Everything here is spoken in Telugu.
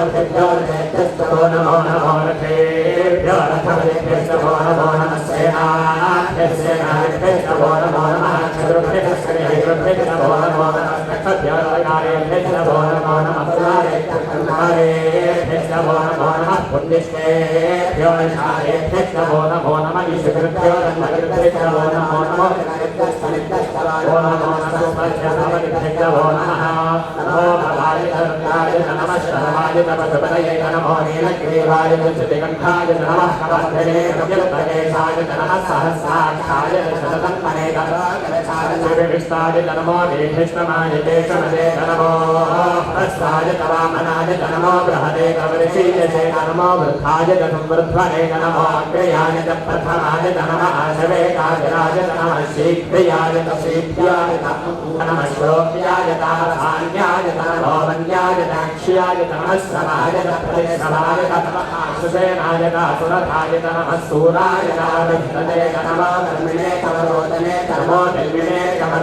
रथेभ्यो रथेभ्यस्तवो नमो नमो रथेभ्यो रथवदेभ्यस्तवो नमो नमः सेनाभ्यस्तेनाभ्यस्तवो नमो नमः चतुर्भ्यस्तस्करेभ्यस्तवो नमो नमः नक्षत्रोदकारेभ्यस्तवो नमो नमः पुरारेभ्यस्तवो नमो नमः पुण्यश्रेभ्यो निशारेभ्यस्तवो नमो नमः ईश्वरेभ्यो नमः नमो नमो ओ नमो नमः सुपथ्यभवतिभ्यो नमः नमो भवाय धर्माय नमः शरवाय तपसपदये नमो नीलग्रीवाय चतुर्गन्धाय नमः कवन्दने कपिलप्रदेशाय नमः सहस्राक्षाय शततन्मने शिवविष्टाय नमो वेधिष्टमाय केशमदे नमो हस्ताय तवामनाय नमो बृहदे कवरिषीयसे नमो वृद्धाय संवृध्वने नमो अग्रयाय च प्रथमाय नमः आशवेकाय राज नमः शीघ्रयाय च शीघ्राय नमः श्रोत्याय ధాన్యాయత రోమన్యాయతాక్ష్యాయత నమస్సరాయత ప్రదేశరాయత సుసేనాయత సురథాయత నమస్సూరాయత నమాకర్మిణే కవరోదనే కర్మోదల్మిణే